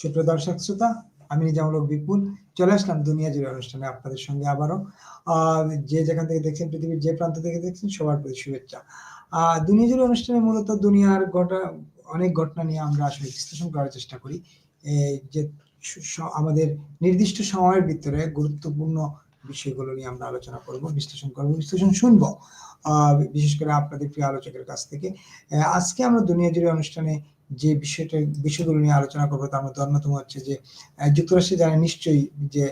সুপ্রিয় দর্শক, শ্রোতা, আমি নিজামুলক বিপুল। চলে আসলাম দুনিয়া জুড়ে অনুষ্ঠানে আপনাদের সঙ্গে আবারও। যে যেখান থেকে দেখছেন, পৃথিবীর যে প্রান্ত থেকে দেখছেন, সবার প্রতি শুভেচ্ছা। দুনিয়া জুড়ে অনুষ্ঠানে মূলত দুনিয়ার ঘটা, অনেক ঘটনা নিয়ে আমরা আসলে বিশ্লেষণ করার চেষ্টা করি। যে আমাদের নির্দিষ্ট সময়ের ভিতরে গুরুত্বপূর্ণ বিষয়গুলো নিয়ে আমরা আলোচনা করব, বিশ্লেষণ করব, বিশ্লেষণ শুনব। বিশেষ করে আপনাদের প্রিয় আলোচকের কাছ থেকে। আজকে আমরা দুনিয়া জুড়ে অনুষ্ঠানে যে বিষয়টা, বিষয়গুলো নিয়ে আলোচনা করব, তার মধ্যে অন্যতম হচ্ছে যে যুক্তরাষ্ট্রে জানেন নিশ্চয়ই যে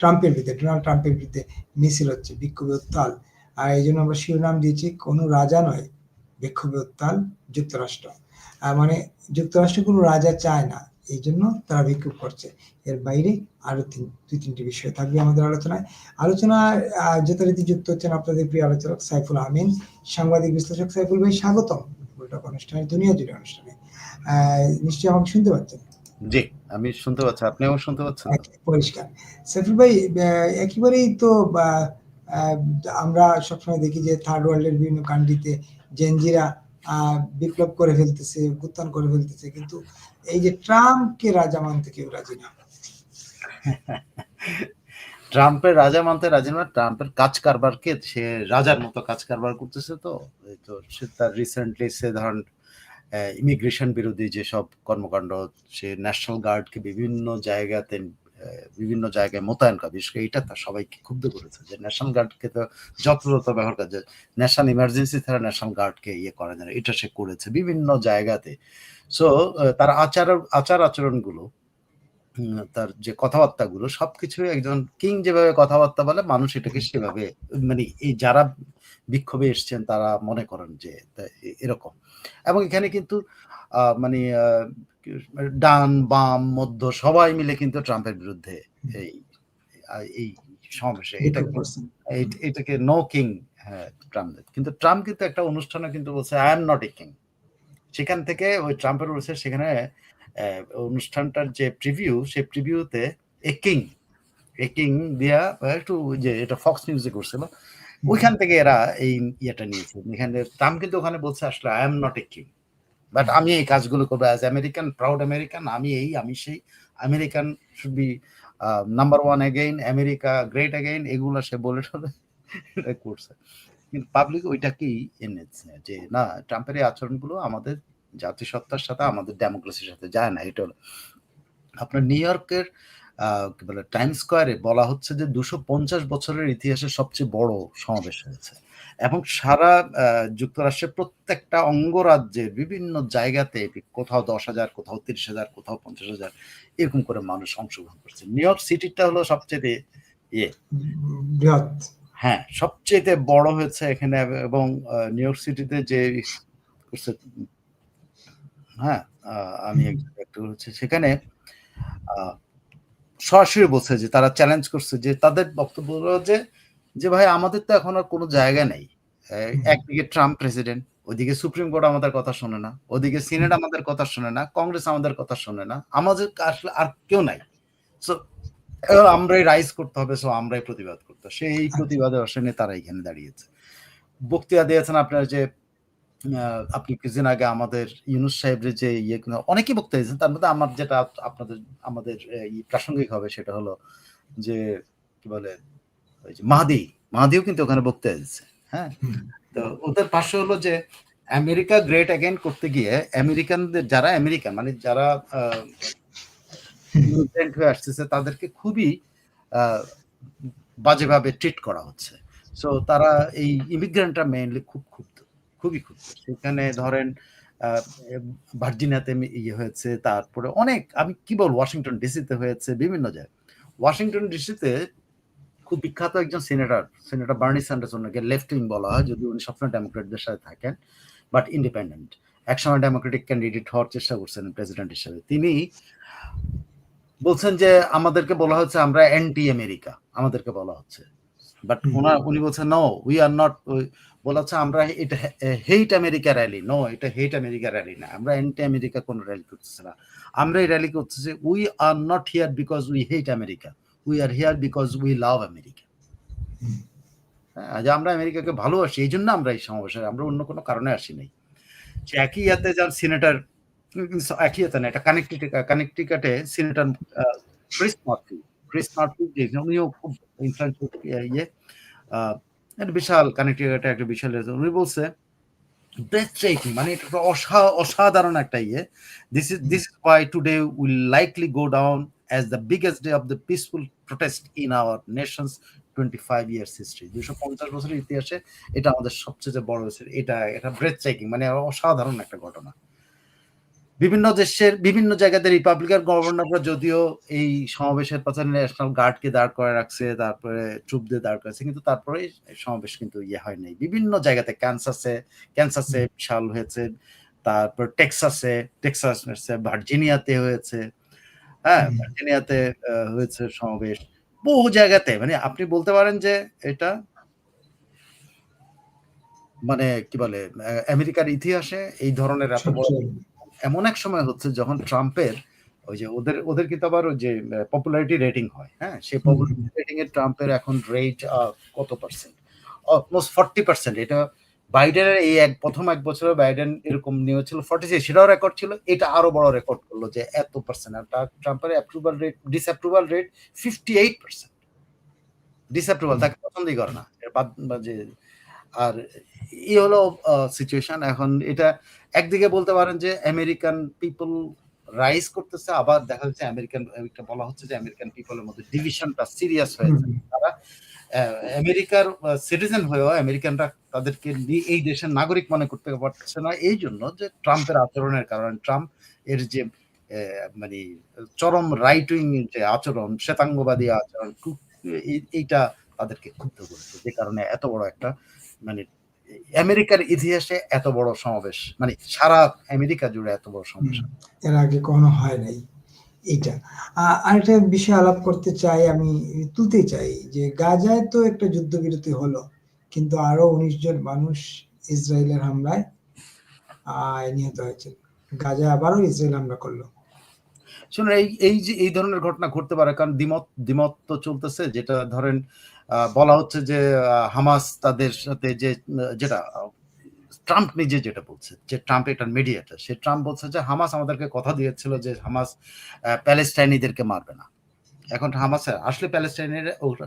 ট্রাম্পের বিরুদ্ধে, ডোনাল্ড ট্রাম্পের বিরুদ্ধে মিছিল হচ্ছে, বিক্ষোভে উত্তাল। আর এই জন্য আমরা শিরোনাম দিয়েছি, কোনো রাজা নয়, বিক্ষোভে উত্তাল যুক্তরাষ্ট্র। মানে যুক্তরাষ্ট্র কোনো রাজা চায় না, এই জন্য তারা বিক্ষোভ করছে। এর বাইরে আরও তিন, দুই, তিনটি বিষয় থাকবে আমাদের আলোচনায়। আলোচনায় যথারীতি যুক্ত হচ্ছেন আপনাদের প্রিয় আলোচক সাইফুল আমিন, সাংবাদিক বিশ্লেষক সাইফুল ভাই, স্বাগতম। গোলটক অনুষ্ঠানে দুনিয়া জুড়ে অনুষ্ঠানে। নিশ্চয়ই আমাকে শুনতে পাচ্ছেন। জি আমি শুনতে পাচ্ছি আপনিও শুনতে পাচ্ছেন। পরিষ্কার। সাইফুল ভাই একেবারেই তো আমরা সবসময় দেখি যে থার্ড ওয়ার্ল্ডের বিভিন্ন কান্ট্রিতে জেনজিরা আহ, বিপ্লব করে ফেলতেছে উত্থান করে ফেলতেছে কিন্তু এই যে ট্রাম্পকে রাজা মানতে কেউ রাজি না। ট্রাম্পের রাজা মানতে রাজি না, ট্রাম্পের কাজ কারবারকে সে রাজার মতো কাজ কারবার করতেছে তো। তো সে তার রিসেন্টলি সে ধরেন ইমিগ্রেশন বিরোধী যেসব কর্মকাণ্ড, সে ন্যাশনাল গার্ডকে বিভিন্ন জায়গাতে বিভিন্ন জায়গায় মোতায়েন করা, বিশেষ করে এটা তার সবাইকে ক্ষুব্ধ করেছে যে ন্যাশনাল গার্ডকে তো যথাযথ ব্যবহার করে ন্যাশনাল ইমার্জেন্সি ছাড়া ন্যাশনাল গার্ডকে ইয়ে করা যায় এটা সে করেছে বিভিন্ন জায়গাতে। সো তার আচার আচার আচরণগুলো তার যে কথাবার্তাগুলো সবকিছুই একজন কিং যেভাবে কথাবার্তা বলে মানুষ এটাকে সেভাবে মানে এই যারা বিক্ষোভে এসছেন তারা মনে করেন যে এরকম। এবং এখানে কিন্তু মানে ডান বাম মধ্য সবাই মিলে কিন্তু ট্রাম্পের বিরুদ্ধে এই এই সমাবেশে এটা এটাকে নো কিং হ্যাঁ ট্রাম্প কিন্তু ট্রাম্প কিন্তু একটা অনুষ্ঠানে কিন্তু বলছে I am not a king সেখান থেকে ওই ট্রাম্পের বলছে সেখানে অনুষ্ঠানটার যে প্রিভিউ সেই প্রিভিউতে এ কিং এ কিং দিয়া একটু যে এটা ফক্স নিউজে করছিল ওইখান থেকে এরা এই ইয়েটা নিয়েছে। এখানে ট্রাম্প কিন্তু ওখানে বলছে আসলে I am not a king but আমি এই কাজগুলো করব অ্যাজ আমেরিকান প্রাউড আমেরিকান আমি এই আমি সেই। American should be number one again America great again এগুলো সে বলে টলে করছে। কিন্তু পাবলিক ওইটাকেই এনেছে যে না ট্রাম্পের এই আচরণগুলো আমাদের জাতিসত্তার সাথে আমাদের ডেমোক্রেসির সাথে যায় না। এটা হলো আপনার নিউ ইয়র্কের কি বলে টাইম স্কোয়ারে বলা হচ্ছে যে দুশো পঞ্চাশ বছরের ইতিহাসে সবচেয়ে বড় সমাবেশ হয়েছে। এবং সারা যুক্তরাষ্ট্রের প্রত্যেকটা অঙ্গরাজ্যের বিভিন্ন জায়গাতে কোথাও দশ হাজার কোথাও তিরিশ হাজার কোথাও পঞ্চাশ হাজার এরকম করে মানুষ অংশগ্রহণ করছে। নিউ ইয়র্ক সিটিটা হলো সবচেয়ে ইয়ে হ্যাঁ সবচেয়ে বড় হয়েছে এখানে এবং নিউ ইয়র্ক সিটিতে যে হ্যাঁ? আমি একটু হচ্ছে সেখানে সরাসরি বলছে যে তারা চ্যালেঞ্জ করছে যে তাদের বক্তব্য যে যে ভাই আমাদের তো এখন আর কোনো জায়গা নেই। একদিকে ট্রাম্প প্রেসিডেন্ট ওদিকে সুপ্রিম কোর্ট আমাদের কথা শোনে না ওদিকে সিনেট আমাদের কথা শোনে না কংগ্রেস আমাদের কথা শোনে না আমাদের আসলে আর কেউ নাই। সো আমরাই রাইজ করতে হবে সো আমরাই প্রতিবাদ করতে হবে। সেই প্রতিবাদের অসনে তারা এখানে দাঁড়িয়েছে। বক্তৃতা দিয়েছেন আপনার যে আপনি কিছুদিন আগে আমাদের ইউনুস সাহেবের যে ইয়ে অনেকেই বক্তৃতা দিয়েছেন তার মধ্যে আমার যেটা আপনাদের আমাদের প্রাসঙ্গিক হবে সেটা হলো যে কি বলে ওই যে মাহাদি মাহাদিও কিন্তু ওখানে বক্তৃতা দিচ্ছে হ্যাঁ? তো ওদের পাশে হলো যে আমেরিকা গ্রেট অ্যাগেন করতে গিয়ে আমেরিকানদের যারা আমেরিকান মানে যারা ইমিগ্রেন্ট হয়ে আসতেছে তাদেরকে খুবই আহ, বাজেভাবে ট্রিট করা হচ্ছে। সো তারা এই ইমিগ্রেন্টরা মেইনলি খুব ক্ষুব্ধ খুবই ক্ষুব্ধ। সেখানে ধরেন ভার্জিনিয়াতে ইয়ে হয়েছে তারপরে অনেক আমি কি বল ওয়াশিংটন ডিসিতে হয়েছে বিভিন্ন জায়গায়। ওয়াশিংটন ডিসিতে খুব বিখ্যাত একজন সিনেটর সিনেটর বার্নি স্যান্ডার্স ওনাকে লেফট উইং বলা হয় যদি উনি সবসময় ডেমোক্রেটদের সাথে থাকেন বাট ইন্ডিপেন্ডেন্ট। একসময় ডেমোক্রেটিক ক্যান্ডিডেট হওয়ার চেষ্টা করছেন প্রেসিডেন্ট হিসেবে। তিনি বলছেন যে আমাদেরকে বলা হচ্ছে আমরা অ্যান্টি আমেরিকা আমাদেরকে বলা হচ্ছে। বাট। ওনার উনি বলছেন নো উই আর নট বলা হচ্ছে আমরা এটা হেইট আমেরিকা র্যালি। নো, এটা হেইট আমেরিকা র্যালি না। আমরা অ্যান্টি আমেরিকা কোনো র্যালি করতেছি না। আমরা এই র্যালি করতেছি we are not here because we hate America we are here because we love America যে আমরা আমেরিকাকে ভালোবাসি, এই জন্য আমরা এই সমাবেশে, আমরা অন্য কোনো কারণে আসি নাই। একই ইয়াতে যার সিনেটর, একই হতো না, এটা কানেকটিকা কানেকটিকাটে senator Chris Murphy Chris Murphy যে উনিও খুব ইনফ্লুয়েন্সিয়াল ইয়ে একটা বিশাল কানেকটিকাটে একটা বিশাল ইয়ে। উনি বলছে, breathtaking মানে এটা একটা অসা- অসাধারণ একটা ইয়ে। This is this is why today will likely go down as the biggest day of the peaceful protest in our nation's twenty five years history দুশো পঞ্চাশ বছরের ইতিহাসে এটা আমাদের সবচেয়ে বড় এটা এটা ব্রেথ চেকিং মানে অসাধারণ একটা ঘটনা। বিভিন্ন দেশের বিভিন্ন জায়গাতে রিপাবলিকান গভর্নররা যদিও এই সমাবেশের পাশে ন্যাশনাল গার্ডকে দাঁড় করে রাখছে তারপরে ট্রুপ দিয়ে দাঁড় করেছে কিন্তু তারপরে সমাবেশ কিন্তু ইয়ে হয় নাই। বিভিন্ন জায়গাতে ক্যান্সাসে ক্যান্সাসে বিশাল হয়েছে তারপর টেক্সাসে টেক্সাস হয়েছে ভার্জিনিয়াতে হয়েছে হ্যাঁ ভার্জিনিয়াতে হয়েছে সমাবেশ। বহু জায়গাতে মানে আপনি বলতে পারেন যে এটা মানে কি বলে আমেরিকার ইতিহাসে এই ধরনের এত বড় এমন এক সময় হচ্ছে যখন ট্রাম্পের ওই যে ওদের ওদের কিন্তু আবার ওই যে পপুলারিটি রেটিং হয় হ্যাঁ? সেই। পপুলারিটি রেটিং এর ট্রাম্পের এখন রেট কত পার্সেন্ট অলমোস্ট ফর্টি পার্সেন্ট এটা বাইডেনের এই এক প্রথম এক বছরে বাইডেন এরকম নিয়েছিল ফর্টি সিক্স সেটাও রেকর্ড ছিল। এটা আরও বড় রেকর্ড করল যে এত পার্সেন্ট আর টা- ট্রাম্পের approval rate disapproval rate fifty eight percent disapproval তাকে পছন্দই করে না। যে আর ই হলো সিচুয়েশন এখন এটা একদিকে বলতে পারেন যে আমেরিকান পিপল রাইজ করতেছে আবার দেখা যাচ্ছে আমেরিকান একটা বলা হচ্ছে যে আমেরিকান পিপলের মধ্যে ডিভিশনটা সিরিয়াস হয়েছে। তারা আমেরিকার সিটিজেন হয়েও আমেরিকানরা তাদেরকে এই দেশের নাগরিক মনে করতে পারছে না। এই জন্য যে ট্রাম্পের আচরণের কারণে ট্রাম্প এর যে মানে চরম রাইট উইং যে আচরণ শ্বেতাঙ্গবাদী আচরণ এইটা তাদেরকে ক্ষুব্ধ করেছে। যে কারণে এত বড় একটা মানে আমেরিকার ইতিহাসে এত বড় সমাবেশ মানে সারা আমেরিকা জুড়ে এত বড় সমাবেশ। এর আগে কখনো হয় নাই। এইটা। আরেকটা বিষয় আলাপ করতে চাই আমি তুলতে চাই যে গাজায় তো একটা যুদ্ধবিরতি হলো কিন্তু আরও উনিশ জন মানুষ ইসরায়েলের হামলায় আহ, নিহত হয়েছে। গাজায় আবারও ইসরায়েল হামলা করল। শুনুন এই এই যে এই ধরনের ঘটনা ঘটতে পারে কারণ দ্বিমত দ্বিমত তো চলতেছে যেটা ধরেন বলা হচ্ছে যে হামাস তাদের সাথে যে যেটা ট্রাম্প নিজে যেটা বলছে যে ট্রাম্প এটা মিডিয়েটার সে ট্রাম্প বলছে যে হামাস আমাদেরকে কথা দিয়েছিল যে হামাস প্যালেস্টাইনিদেরকে মারবে না। এখন হামাস আসলে প্যালেস্টাইনের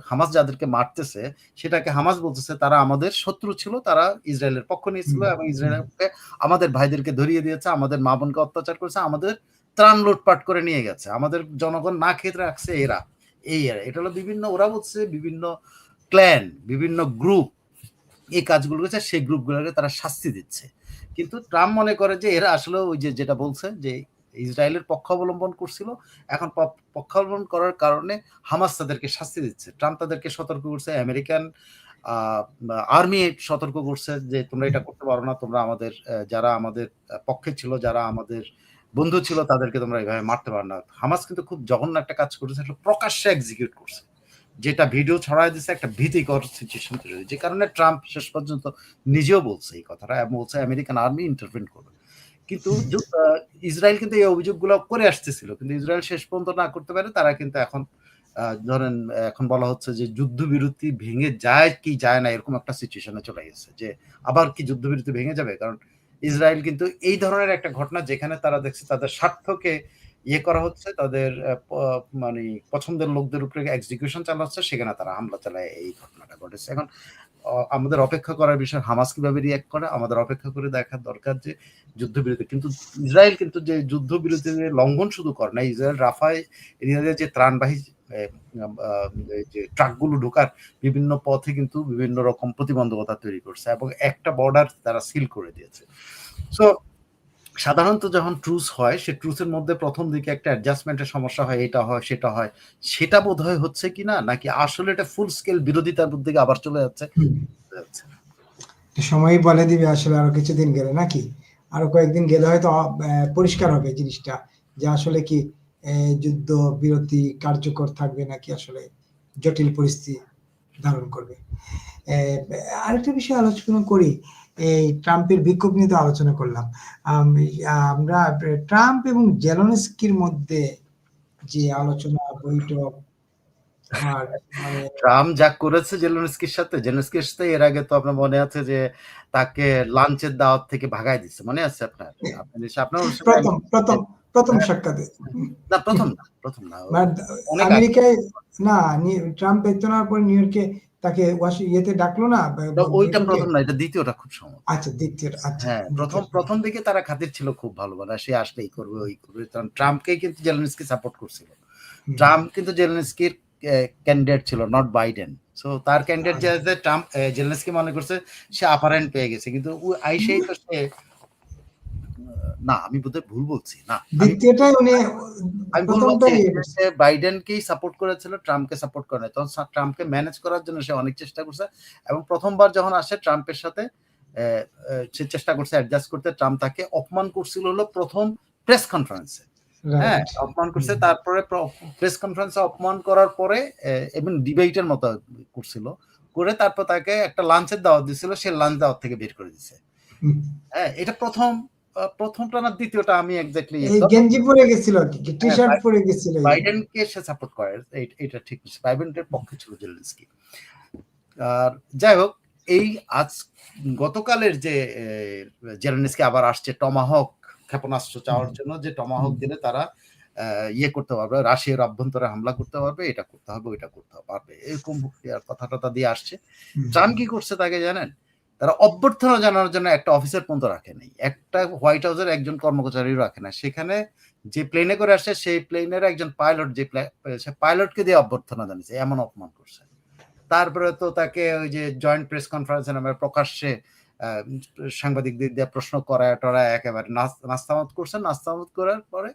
হামাস যাদেরকে মারতেছে সেটাকে হামাস বলতেছে তারা আমাদের শত্রু ছিল তারা ইসরায়েলের পক্ষ নিয়েছিল এবং ইসরায়েলকে আমাদের ভাইদেরকে ধরিয়ে দিয়েছে আমাদের মা বোনকে অত্যাচার করেছে আমাদের ত্রাণ লুটপাট করে নিয়ে গেছে আমাদের জনগণ না খেতে রাখছে এরা। এই আর এটা হলো বিভিন্ন, ওরা হচ্ছে বিভিন্ন ক্ল্যান বিভিন্ন গ্রুপ এই কাজগুলো করেছে, সেই গ্রুপগুলোকে তারা শাস্তি দিচ্ছে। কিন্তু ট্রাম্প মনে করে যে এরা আসলে ওই যে, যেটা বলছে যে ইসরায়েলের পক্ষ অবলম্বন করছিল, এখন পক্ষ অবলম্বন করার কারণে হামাস তাদেরকে শাস্তি দিচ্ছে। ট্রাম্প তাদেরকে সতর্ক করছে, আমেরিকান আর্মি সতর্ক করছে যে তোমরা এটা করতে পারো না, তোমরা আমাদের যারা আমাদের পক্ষে ছিল, যারা আমাদের বন্ধু ছিল তাদেরকে তোমরা এইভাবে মারতে পারো না। হামাস কিন্তু খুব জঘন্য একটা কাজ করেছে সেটা প্রকাশ্যে এক্সিকিউট করছে। যেটা ভিডিও ছড়ায় দিচ্ছে একটা ভীতিকর সিচুয়েশন তৈরি যে কারণে ট্রাম্প শেষ পর্যন্ত নিজেও বলছে এই কথাটা এবং বলছে আমেরিকান আর্মি ইন্টারভেন করবে। কিন্তু ইসরায়েল কিন্তু এই অভিযোগগুলো করে আসতেছিল। কিন্তু ইসরায়েল শেষ পর্যন্ত না করতে পারে তারা কিন্তু এখন ধরেন এখন বলা হচ্ছে যে যুদ্ধবিরতি ভেঙে যায় কি যায় না এরকম একটা সিচুয়েশনে চলে গেছে। যে আবার কি যুদ্ধবিরতি ভেঙে যাবে? কারণ ইসরায়েল কিন্তু এই ধরনের একটা ঘটনা যেখানে তারা দেখছে তাদের স্বার্থকে ইয়ে করা হচ্ছে, তাদের মানে পছন্দের লোকদের উপরে এক্সিকিউশন চালাচ্ছে, সেখানে তারা হামলা চালায় এই ঘটনাটা ঘটেছে। এখন আমাদের অপেক্ষা করার বিষয় হামাস কীভাবে রিয়াক্ট করে, আমাদের অপেক্ষা করে দেখার দরকার যে যুদ্ধবিরতি, কিন্তু ইসরায়েল কিন্তু যে যুদ্ধবিরতি লঙ্ঘন শুধু করে না ইসরায়েল রাফায় যে ত্রাণবাহী যে ট্রাকগুলো ঢোকার বিভিন্ন পথে কিন্তু বিভিন্ন রকম প্রতিবন্ধকতা তৈরি করছে এবং একটা বর্ডার তারা সিল করে দিয়েছে। সো সাধারণত যখন ট্রুস হয়, সে ট্রুসের মধ্যে প্রথম দিকে একটা অ্যাডজাস্টমেন্টের সমস্যা হয়, এটা হয়, সেটা হয়। সেটা বোধ হয় হচ্ছে কি না? নাকি আসলে এটা ফুল স্কেল বিরোধিতার দিকে আবার চলে যাচ্ছে। সময়ই বলে দিবে, আসলে আরও কিছুদিন গেলে নাকি? আরও কয়েকদিন গেলে হয়তো পরিষ্কার হবে জিনিসটা। যে আসলে কি যুদ্ধ বিরতি কার্যকর থাকবে নাকি আসলে জটিল পরিস্থিতি ধারণ করবে? আরেকটা বিষয় আলোচনা করি। এই ট্রাম্পের বিক্ষোভ নিয়ে তো আলোচনা করলাম। আমরা ট্রাম্প এবং জেলনস্কির মধ্যে যে আলোচনা বৈঠক মানে ট্রাম্প যা করেছে জেলেনস্কির সাথে জেলেনস্কির সাথে এর আগে তো আপনার মনে আছে যে তাকে লাঞ্চের দাওয়াত থেকে ভাগায় দিচ্ছে মনে আছে আপনার? আপনার প্রথম প্রথম। প্রথম সাক্ষাতে না প্রথম না প্রথম না। আমেরিকায় না ট্রাম্প পর নিউ ইয়র্কে তাকে ইয়েতে ডাকলো না? ওইটা প্রথম না এটা দ্বিতীয়টা খুব আচ্ছা আচ্ছা। হ্যাঁ প্রথম প্রথম দিকে তারা খাতির ছিল খুব ভালো মানে সে আসলে এই করবে ওই করবে। কারণ ট্রাম্পকে কিন্তু জেলেনস্কি সাপোর্ট করছিল। ট্রাম্প কিন্তু জেলেনস্কির ক্যান্ডিডেট ছিল নট বাইডেন সো তার ক্যান্ডিডেট যে ট্রাম্প জেলেনস্কি মনে করছে সে আপারেন্ট পেয়ে গেছে। কিন্তু আইসেই তো সে না আমি বোধহয় ভুল বলছি না। দ্বিতীয়টাই উনি আমি ভুল বলছি ইয়ে সে বাইডেনকেই সাপোর্ট করেছিল ট্রাম্পকে সাপোর্ট করে নাই। তখন ট্রাম্পকে ম্যানেজ করার জন্য সে অনেক চেষ্টা করছে এবং প্রথমবার যখন আসে ট্রাম্পের সাথে সে চেষ্টা করছে অ্যাডজাস্ট করতে। ট্রাম্প তাকে অপমান করছিল হলো প্রথম প্রেস কনফারেন্সে হ্যাঁ অপমান করছে তারপরে প্রেস কনফারেন্সে অপমান করার পরে এবং ডিবেটের মতো করছিল। করে তারপর তাকে একটা লাঞ্চের দাওয়াত দিছিল সে লাঞ্চ দাওয়াত থেকে বের করে দিছে। হ্যাঁ এটা প্রথম প্রথমটা না দ্বিতীয়টা আমি এক্স্যাক্টলি গেঞ্জি পরে গেছিল টি শার্ট পরে গেছিল বাইডেনকে সে সাপোর্ট করে এটা ঠিক বাইডেনের পক্ষে ছিল জেলেনস্কি আর যাই হোক এই আজ গতকালের যে জেলেনস্কি আবার আসছে টমাহক ক্ষেপণাস্ত্র চাওয়ার জন্য যে টমাহক। দিলে তারা আহ, ইয়ে করতে পারবে রাশিয়ার অভ্যন্তরে হামলা করতে পারবে এটা করতে হবে ওইটা করতে পারবে এরকম হুঁশিয়ার কথা টথা দিয়ে আসছে। ট্রাম্প কি করছে তাকে জানেন তারা অভ্যর্থনা জানানোর জন্য একটা অফিসার পর্যন্ত রাখে নাই। একটা হোয়াইট হাউসের একজন কর্মচারীও রাখে না সেখানে যে প্লেনে করে আসছে সেই প্লেনের একজন পাইলট যে পাইলটকে দিয়ে অভ্যর্থনা জানিয়েছে। এমন অপমান করছে। তারপরে তো তাকে ওই যে জয়েন্ট প্রেস কনফারেন্সে নামে প্রকাশ্যে সাংবাদিকদের দিয়ে প্রশ্ন করায়, টরায়, একেবারে নাস- নাস্তামত করছে। নাস্তামত করার পরে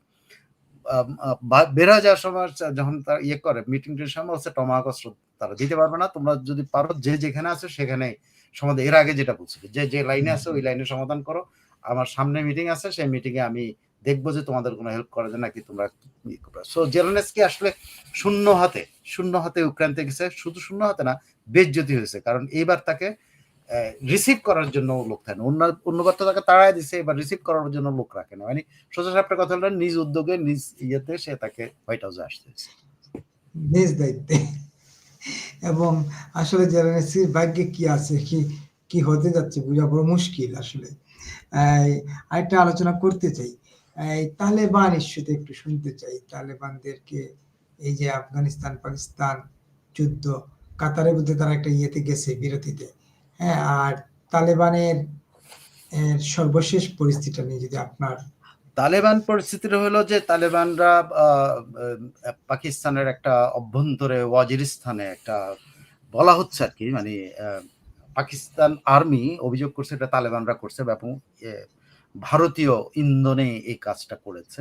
বের হয়ে যাওয়ার সময় যখন তারা ইয়ে করে মিটিং টির সময় হচ্ছে টমাহক অস্ত্র তারা দিতে পারবে না। তোমরা যদি পারো, যে যেখানে আছে সেখানে সমাধান এর আগে যেটা বলছিল যে যে লাইনে আছে ওই লাইনে সমাধান করো। আমার সামনে মিটিং আছে সেই মিটিং এ আমি দেখব যে তোমাদের কোনো হেল্প করা যায় নাকি তোমরা সো জেলেনস্কি আসলে শূন্য হাতে শূন্য হাতে ইউক্রেন থেকে গেছে? শুধু শূন্য হাতে না বেজ্জতি হয়েছে। কারণ এইবার তাকে রিসিভ করার জন্য লোক থাকে না। অন্য অন্যবার তো তাকে তাড়াই দিছে এবার রিসিভ করার জন্য লোক রাখে না। মানে সোজা সাপটা কথা হলো নিজ উদ্যোগে নিজ ইয়েতে সে তাকে হোয়াইট হাউসে আসতে। নিজ দায়িত্বে। এবং আসলে জেলেনস্কির ভাগ্যে কি আছে, কি কি হতে যাচ্ছে বোঝা বড় মুশকিল আসলে। আরেকটা আলোচনা করতে চাই। তালেবান ইস্যুতে একটু শুনতে চাই। তালেবানদেরকে এই যে আফগানিস্তান, পাকিস্তান যুদ্ধ, কাতারের মধ্যে তারা একটা ইয়েতে গেছে বিরতিতে। হ্যাঁ আর তালেবানের সর্বশেষ পরিস্থিতিটা নিয়ে যদি আপনার তালেবান পরিস্থিতিটা হলো যে তালেবানরা পাকিস্তানের একটা অভ্যন্তরে ওয়াজিরিস্তানে একটা বলা হচ্ছে আর কি মানে পাকিস্তান আর্মি অভিযোগ করছে এটা তালেবানরা করছে এবং এ, ভারতীয় ইন্ধনে এই কাজটা করেছে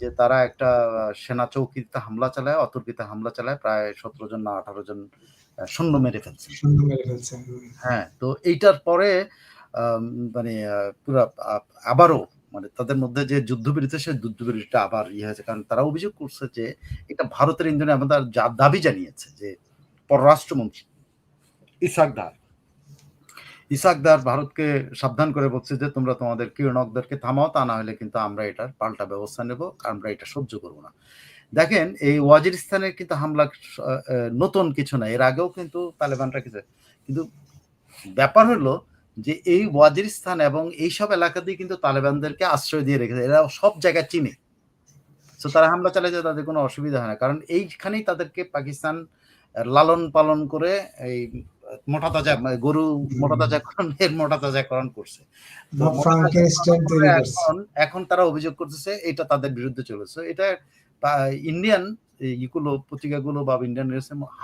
যে তারা একটা সেনা চৌকিতে হামলা চালায় অতর্কিতে হামলা চালায় প্রায় সতেরো জন না আঠারো জন সৈন্য মেরে ফেলছে। হ্যাঁ তো এইটার পরে মানে পুরা আবারও মানে তাদের মধ্যে যে যুদ্ধবিরতি সে যুদ্ধবিরতিটা আবার ইয়ে হয়েছে। কারণ তারা অভিযোগ করছে যে এটা ভারতের ইন্ধনে আমাদের যা- দাবি জানিয়েছে যে পররাষ্ট্রমন্ত্রী ইসাকদার ইসাকদার ভারতকে সাবধান করে বলছে যে তোমরা তোমাদের কিরণকদেরকে থামাও, তা না হলে কিন্তু আমরা এটার পাল্টা ব্যবস্থা নেব, আমরা এটা সহ্য করব না। দেখেন, এই ওয়াজিরিস্তানের কিন্তু হামলা নতুন কিছু না। এর আগেও কিন্তু তালেবানরা কিছু কিন্তু ব্যাপার হলো যে এই ওয়াজিরিস্তান এবং এইসব এলাকাতেই কিন্তু তালেবানদেরকে আশ্রয় দিয়ে রেখেছে। এরা সব জায়গায় চিনে। তো তারা হামলা চালাইতে তাদের কোনো অসুবিধা হয় না। কারণ এইখানেই তাদেরকে পাকিস্তান লালন পালন করে এই মোটা তাজা মানে গরু মোটা তাজাকরণ এর মোটা তাজাকরণ করছে। এখন তারা অভিযোগ করতেছে এটা তাদের বিরুদ্ধে চলেছে। এটা ইন্ডিয়ান ইগুলো, পত্রিকাগুলো বা ইন্ডিয়ান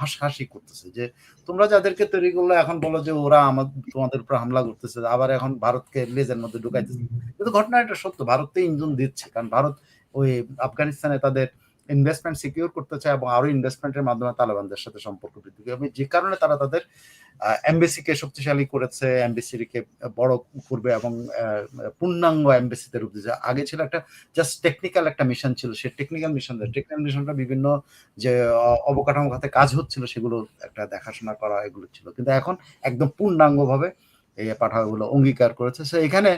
হাসাহাসি করতেছে যে, তোমরা যাদেরকে তৈরি করল এখন বলো যে ওরা আমার, তোমাদের উপর হামলা করতেছে, আবার এখন ভারতকে লেজের মধ্যে ঢুকাইতেছে। কিন্তু ঘটনা এটা সত্য ভারতকে ইঞ্জন দিচ্ছে, কারণ ভারত ওই আফগানিস্তানে তাদের ইনভেস্টমেন্ট সিকিউর করতে চায় এবং আরও ইনভেস্টমেন্টের মাধ্যমে তালেবানদের সাথে সম্পর্ক বৃদ্ধি করে। যে কারণে তারা তাদের এমবেসিকে শক্তিশালী করেছে এমবেসিকে বড় করবে এবং পূর্ণাঙ্গ এমবেসিতে রূপ দিয়েছে। আগে ছিল একটা জাস্ট টেকনিক্যাল একটা মিশন ছিল সে টেকনিক্যাল মিশন টেকনিক্যাল মিশনটা বিভিন্ন যে অবকাঠামো খাতে কাজ হচ্ছিল, সেগুলো একটা দেখাশোনা করা এগুলো ছিল। কিন্তু এখন একদম পূর্ণাঙ্গভাবে এই পাঠাগুলো অঙ্গীকার করেছে। সে এখানে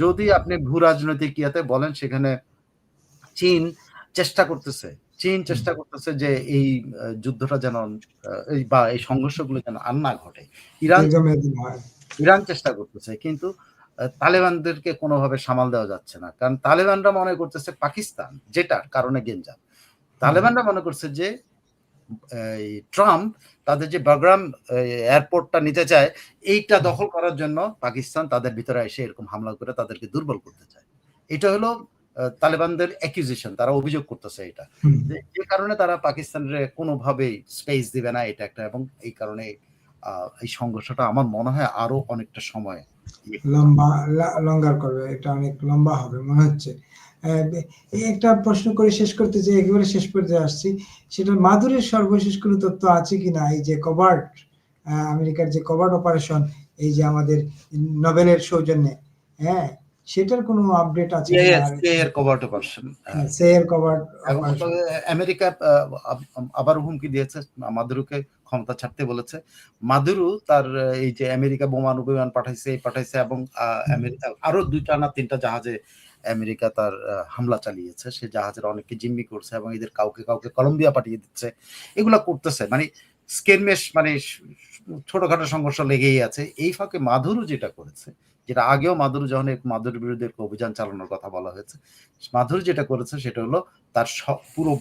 যদি আপনি ভূ রাজনৈতিক ইয়াতে বলেন, সেখানে চীন চেষ্টা করতেছে চীন চেষ্টা করতেছে যে এই যুদ্ধটা যেন বা এই সংঘর্ষগুলো যেন আর না ঘটে। ইরান ইরান চেষ্টা করতেছে কিন্তু তালেবানদেরকে কোনোভাবে সামাল দেওয়া যাচ্ছে না। কারণ তালেবানরা মনে করতেছে পাকিস্তান যেটার কারণে গেঞ্জাম তালেবানরা মনে করছে যে ট্রাম্প তাদের যে বাগরাম এয়ারপোর্টটা নিতে চায় এইটা দখল করার জন্য পাকিস্তান তাদের ভিতরে এসে এরকম হামলা করে তাদেরকে দুর্বল করতে চায়। এটা হলো তালেবানদের অ্যাকিউজিশন তারা অভিযোগ করতেছে এটা। যে কারণে তারা পাকিস্তানের কোনোভাবেই স্পেস দিবে না এটা একটা এবং এই কারণে এই সংঘর্ষটা আমার মনে হয় আরও অনেকটা সময় ইয়ে। লম্বা লঙ্গার করবে এটা অনেক লম্বা হবে মনে হচ্ছে। একটা প্রশ্ন করে শেষ করতে চাই একেবারে শেষ করতে আসছি। সেটা মাদুরের সর্বশেষ কোনো তথ্য আছে কিনা? এই যে কভার্ট আমেরিকার যে কভার্ট অপারেশন এই যে আমাদের নোবেলের সৌজন্যে হ্যাঁ? সেটার কোনো আপডেট আছে এর কভার্ট অপারেশন হ্যাঁ, কভার্ট আমেরিকা আবার হুমকি দিয়েছে। মাদুরুকে ক্ষমতা ছাড়তে বলেছে। মাদুরু তার এই যে আমেরিকা বোমান বিমান পাঠাইছে পাঠাইছে এবং আরও দুইটা না তিনটা জাহাজে আমেরিকা তার হামলা চালিয়েছে। সে জাহাজের অনেককে জিম্মি করছে এবং এদের কাউকে কাউকে কলম্বিয়া পাঠিয়ে দিচ্ছে। এগুলা করতেছে। মানে স্কেনমেশ মানে ছোটখাটো সংঘর্ষ লেগেই আছে। এই ফাঁকে মাধুরু যেটা করেছে যেটা আগেও মাধুরু যখন মাধুর বিরুদ্ধে অভিযান চালানোর কথা বলা হয়েছে। মাধুর যেটা করেছে সেটা হলো তার পুরো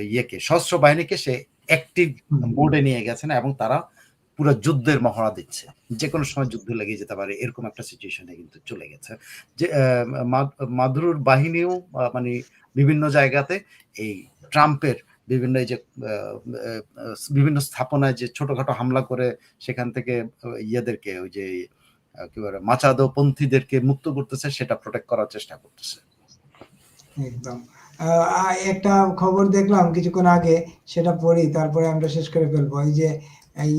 ইয়েকে সশস্ত্র বাহিনীকে সে অ্যাক্টিভ মোডে নিয়ে গেছেন এবং তারা পুরো যুদ্ধের মহড়া দিচ্ছে। যে কোনো সময় যুদ্ধ লেগে যেতে পারে এরকম একটা সিচুয়েশনে কিন্তু চলে গেছে। যে আহ, মা- মাধুরুর বাহিনীও মানে বিভিন্ন জায়গাতে এই ট্রাম্পের বিভিন্ন এই যে বিভিন্ন স্থাপনায় যে ছোটখাটো হামলা করে সেখান থেকে ইয়েদেরকে ওই যে কি মুক্ত করতেছে, সেটা প্রোটেক্ট করার চেষ্টা করতেছে। একদম। একটা খবর দেখলাম কিছুক্ষণ আগে, সেটা পড়ি, তারপরে আমরা শেষ করে ফেলব। এই যে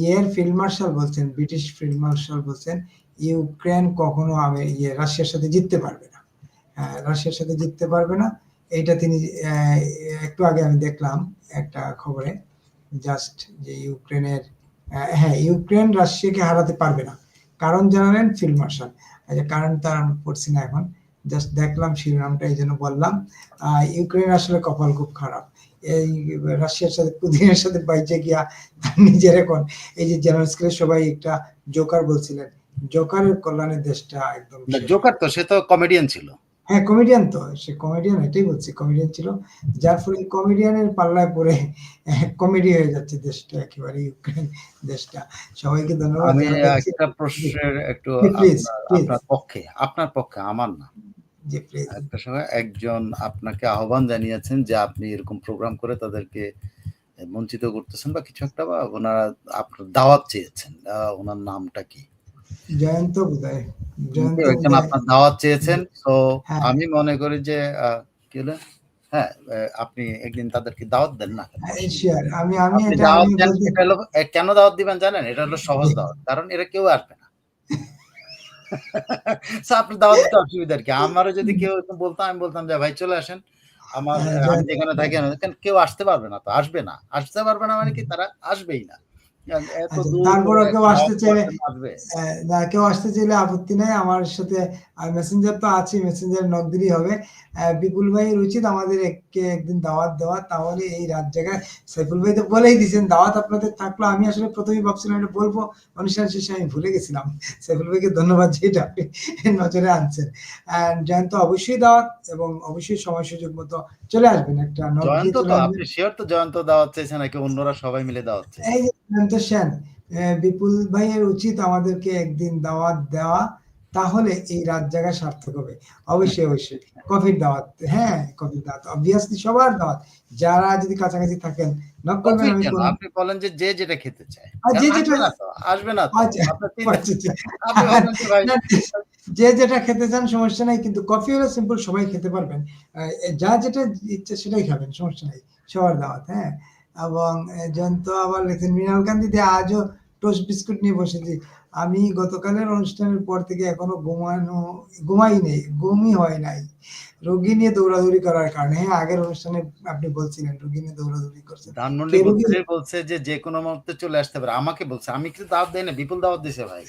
ইয়ের ফিল্ড মার্শাল বলছেন, ব্রিটিশ ফিল্ড মার্শাল বলছেন, ইউক্রেন কখনো ইয়ে রাশিয়ার সাথে জিততে পারবে না। রাশিয়ার সাথে জিততে পারবে না। এইটা তিনি একটু আগে আমি দেখলাম একটা খবরে, জাস্ট যে ইউক্রেনের হ্যাঁ ইউক্রেন রাশিয়াকে হারাতে পারবে না। কারণ জানালেন ফিল্ড মার্শাল। আচ্ছা কারণ তার আমি পড়ছি না এখন। জাস্ট দেখলাম শিরোনামটা, এই জন্য বললাম। ইউক্রেন আসলে কপাল খুব খারাপ। এই রাশিয়ার সাথে, পুতিনের সাথে বাইচে গিয়া নিজের এখন, এই যে জেনারেল সবাই একটা জোকার বলছিলেন। জোকারের কল্যাণে দেশটা একদম জোকার তো, সে তো কমেডিয়ান ছিল। হ্যাঁ কমেডিয়ান তো সে কমেডিয়ান এটাই বলছি কমেডিয়ান ছিল। যার ফলে কমেডিয়ানের পাল্লায় পড়ে কমেডি হয়ে যাচ্ছে দেশটা একেবারে ইউক্রেন দেশটা। সবাইকে ধন্যবাদ আমি একটা প্রশ্নের একটু আপনার- পক্ষে আপনার পক্ষে আমার না। একটা সময় একজন আপনাকে আহ্বান জানিয়েছেন যে আপনি এরকম প্রোগ্রাম করে তাদেরকে বঞ্চিত করতেছেন বা কিছু একটা বা ওনারা আপনার দাওয়াত চেয়েছেন ওনার নামটা কি? জয়ন্ত বোধহয় একজন আপনার দাওয়াত চেয়েছেন তো হ্যাঁ। আমি মনে করি যে কি হলো? হ্যাঁ আপনি একদিন তাদেরকে দাওয়াত দেন না? হ্যাঁ, আমি আমি দাওয়াত দেন, এটা হলো কেন দাওয়াত দিবেন জানেন? এটা হলো সহজ দাওয়াত কারণ এরা কেউ আসবে না। আপনি দাওয়াত দিতে অসুবিধার কি। আমারও যদি কেউ এরকম বলতো আমি বলতাম যে ভাই চলে আসেন। আমার হ্যাঁ, যেখানে থাকি কেউ আসতে পারবে না তো আসবে না। আসতে পারবে না মানে কি? তারা আসবেই না। আচ্ছা, করে কেউ আসতে চাইলে- না কেউ আসতে চাইলে আপত্তি নাই। আমার সাথে মেসেঞ্জার তো আছে মেসেঞ্জার নক দিলেই হবে। বিপুল ভাইয়ের উচিত আমাদের এককে একদিন দাওয়াত দেওয়া। তাহলে এই রাত জায়গায় সাইফুল ভাই তো বলেই দিয়েছেন দাওয়াত আপনাদের থাকল। আমি আসলে প্রথমেই ভাবছিলাম এটা বলব অনুষ্ঠান শেষে আমি ভুলে গেছিলাম। সাইফুল ভাইকে ধন্যবাদ যে এটা আপনি নজরে আনছেন। জয়ন্ত অবশ্যই দাওয়াত এবং অবশ্যই সময় সুযোগ মতো চলে আসবেন। একটা জয়ন্ত তো। আপনি শিওর তো জয়ন্ত দাওয়াত চেয়েছেন নাকি অন্যরা সবাই মিলে দাওয়াত চেয়েছে এই জয়ন্ত সেন বিপুল ভাইয়ের উচিত আমাদেরকে একদিন দাওয়াত দেওয়া। তাহলে এই রাত জায়গা সার্থক হবে। অবশ্যই অবশ্যই। কফির দাওয়াত। হ্যাঁ কফির দাওয়াত। অবভিয়াসলি সবার দাওয়াত। যারা যদি কাছাকাছি থাকেন নক করবেন আমি আপনি বলেন যে যে যেটা খেতে চায়। যে যেটা- আসবে না তো? আচ্ছা, আচ্ছা, আচ্ছা। যে যেটা খেতে চান সমস্যা নাই। কিন্তু কফি হলো সিম্পল সবাই খেতে পারবেন। যা যেটা ইচ্ছে সেটাই খাবেন সমস্যা নাই। সবার দাওয়াত হ্যাঁ। এবং আহ, জয়ন্ত আবার লেখেন মৃণাল গান্ধী আজও টোস্ট বিস্কুট নিয়ে বসেছি। আমি গতকালের অনুষ্ঠানের পর থেকে এখনও ঘুমানো ঘুমাই নেই ঘুমই হয় নাই। রোগী নিয়ে দৌড়াদৌড়ি করার কারণে হ্যাঁ আগের অনুষ্ঠানে আপনি বলছিলেন রোগী নিয়ে দৌড়াদৌড়ি করছেন ধানমন্ডি বলছে যে যে কোনো মুহূর্তে চলে আসতে পারে। আমাকে বলছে আমি কিন্তু দাওয়াত দেই না বিপুল দাওয়াত দিছে ভাই।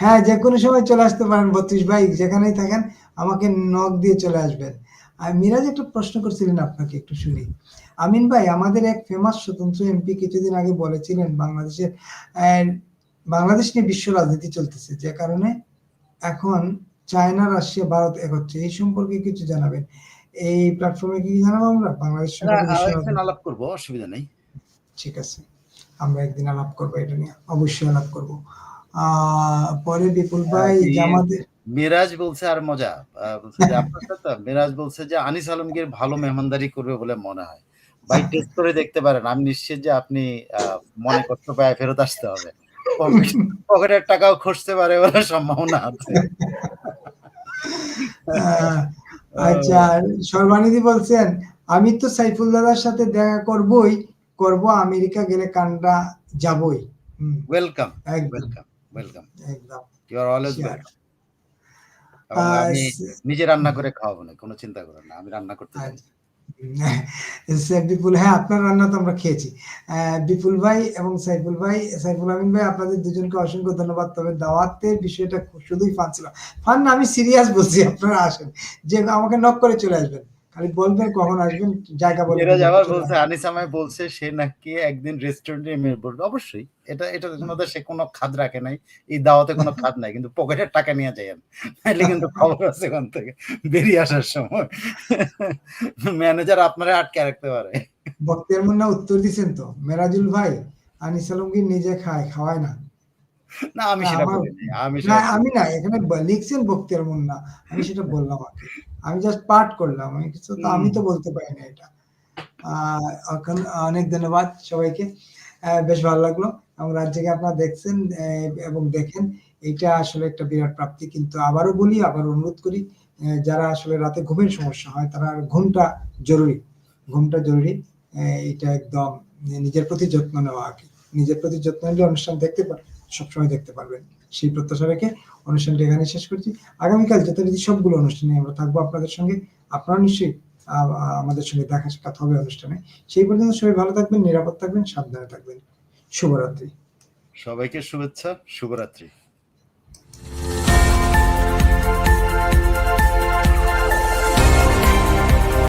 হ্যাঁ যে কোনো সময় চলে আসতে পারেন বত্রিশ ভাই যেখানেই থাকেন আমাকে নখ দিয়ে চলে আসবেন। আর মিরাজ একটা প্রশ্ন করছিলেন আপনাকে একটু শুনি। আমিন ভাই আমাদের এক ফেমাস স্বতন্ত্র এমপি কিছুদিন আগে বলেছিলেন বাংলাদেশের বাংলাদেশ নিয়ে বিশ্ব রাজনীতি চলতেছে যে কারণে এখন চায়না রাশিয়া ভারত এক হচ্ছে এই সম্পর্কে কিছু জানাবেন। এই প্ল্যাটফর্মে কি জানাব আমরা? বাংলাদেশ? আলাপ করব অসুবিধা নেই। ঠিক আছে। আমরা একদিন আলাপ করব এটা নিয়ে অবশ্যই আলাপ করব। পরে বিপুল ভাই জামাতের মিরাজ বলছে আর মজা। আহ, বলছে যে আপনার সাথে মিরাজ বলছে যে আনিস আলমগীর ভালো মেহমানদারি করবে বলে মনে হয়। ভাই টেস্ট করে দেখতে পারেন। আমি নিশ্চিত যে আপনি আহ, মনে কষ্ট পায় ফেরত আসতে হবে। পকেটের টাকাও খসতে পারে বলে সম্ভাবনা আছে। আচ্ছা সর্বানিধি বলছেন আমি তো সাইফুল দাদার সাথে দেখা করবই করব আমেরিকা গেলে কানাডা যাবই। হুম, ওয়েলকাম ওয়েলকাম ওয়েলকাম একদম। ইউ আর অলওয়েজ ওয়েলকাম আমি নিজে রান্না করে খাওয়াবো না কোনো চিন্তা করেন না আমি রান্না করতে। সে বিপুল হ্যাঁ আপনার রান্না তো আমরা খেয়েছি। বিপুল ভাই এবং সাইফুল ভাই, সাইফুল আমিন ভাই, আপনাদের দুজনকে অসংখ্য ধন্যবাদ। তবে দাওয়াতের বিষয়টা শুধুই ফান ছিল। ফান আমি সিরিয়াস বলছি, আপনারা আসেন। যে আমাকে নক করে চলে আসবেন। খালি বলবেন কখন আসবেন জায়গা বলবেন মিরাজ আবার বলছে। আনিস আমায় বলছে সে নাকি একদিন রেস্টুরেন্টে মেয়ে বলবে অবশ্যই এটা এটা মধ্যে সে কোনো খাদ রাখে নাই এই দাওয়াতে কোনো খাদ নাই কিন্তু পকেটের টাকা নিয়ে যায় নাইলে কিন্তু খবর আছে ওখান থেকে বেরিয়ে আসার সময়। ম্যানেজার আপনারা আটকে রাখতে পারে। বক্তিয়ার মুন্না উত্তর দিছেন তো মেরাজুল ভাই আনিস আলমগীর নিজে খায় খাওয়ায় না। না আমি সেটা আমি না আমি না এখানে লিখছেন বক্তিয়ার মুন্না আমি সেটা বললাম আর আমি জাস্ট পাঠ করলাম আমি কিছু তো আমি তো বলতে পারি না এটা। এখন অনেক ধন্যবাদ সবাইকে। বেশ ভালো লাগল। এবং রাজ্যকে আপনারা দেখছেন এবং দেখেন এটা আসলে একটা বিরাট প্রাপ্তি। কিন্তু আবারও বলি আবার অনুরোধ করি যারা আসলে রাতে ঘুমের সমস্যা হয় তারা ঘুমটা জরুরি। ঘুমটা জরুরি। এটা একদম নিজের প্রতি যত্ন নেওয়া আর কি। নিজের প্রতি যত্ন নিলে অনুষ্ঠান দেখতে পার সবসময় দেখতে পারবেন। সেই প্রত্যাশা রেখে অনুষ্ঠানটি এখানে শেষ করছি। আগামীকাল যথারীতি সবগুলো অনুষ্ঠানে আমরা থাকব আপনাদের সঙ্গে। আপনারা নিশ্চয়ই আমাদের সঙ্গে দেখা সাক্ষাৎ হবে অনুষ্ঠানে। সেই পর্যন্ত সবাই ভালো থাকবেন, নিরাপদ থাকবেন, সাবধানে থাকবেন। শুভরাত্রি। সবাইকে শুভেচ্ছা, শুভরাত্রি।